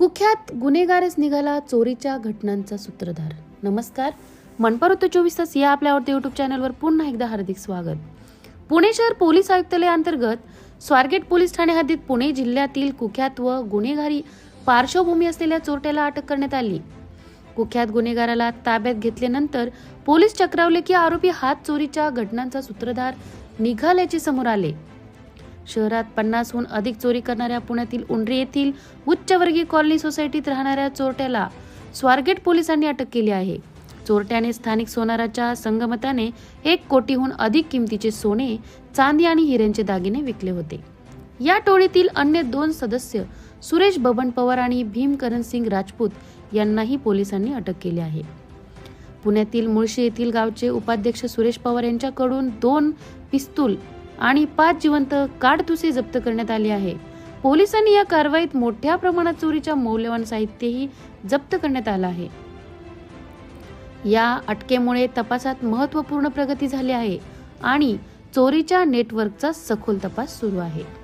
कुख्यात गुन्हेगारच निघाला चोरीच्या घटनांचा सूत्रधार. नमस्कार. मनपारुत्त चोवीस तास या आपल्या आवडत्या युट्यूब चॅनलवर पुन्हा एकदा हार्दिक स्वागत. पुणे शहर पोलीस आयुक्तालयाअंतर्गत स्वारगेट पोलीस ठाणे हद्दीत पुणे जिल्ह्यातील कुख्यात व गुन्हेगारी पार्श्वभूमी असलेल्या चोरट्याला अटक करण्यात आली. कुख्यात गुन्हेगाराला ताब्यात घेतल्यानंतर पोलीस चक्रावले की आरोपी हात चोरीच्या घटनांचा सूत्रधार निघाल्याचे समोर आले. शहरात पन्नासहून अधिक चोरी करणाऱ्या पुण्यातील उंडरी येथील उच्चवर्गीय कॉलनी सोसायटीत राहणाऱ्या चोरट्याला स्वारगेट पोलिसांनी अटक केली आहे. चोरट्याने स्थानिक सोनाराच्या संगमताने एक कोटीहून अधिक किमतीचे सोने चांदी आणि हिऱ्यांचे दागिने विकले होते. या टोळीतील अन्य दोन सदस्य सुरेश बबन पवार आणि भीमकरण सिंग राजपूत यांनाही पोलिसांनी अटक केली आहे. पुण्यातील मुळशी येथील गावचे उपाध्यक्ष सुरेश पवार यांच्याकडून दोन पिस्तूल आणि पाच जिवंत काडतुसे जप्त करण्यात आले आहे. पोलिसांनी या कारवाईत मोठ्या प्रमाणात चोरीच्या मौल्यवान साहित्यही जप्त करण्यात आलं आहे. या अटकेमुळे तपासात महत्त्वपूर्ण प्रगती झाली आहे आणि चोरीच्या नेटवर्कचा सखोल तपास सुरू आहे.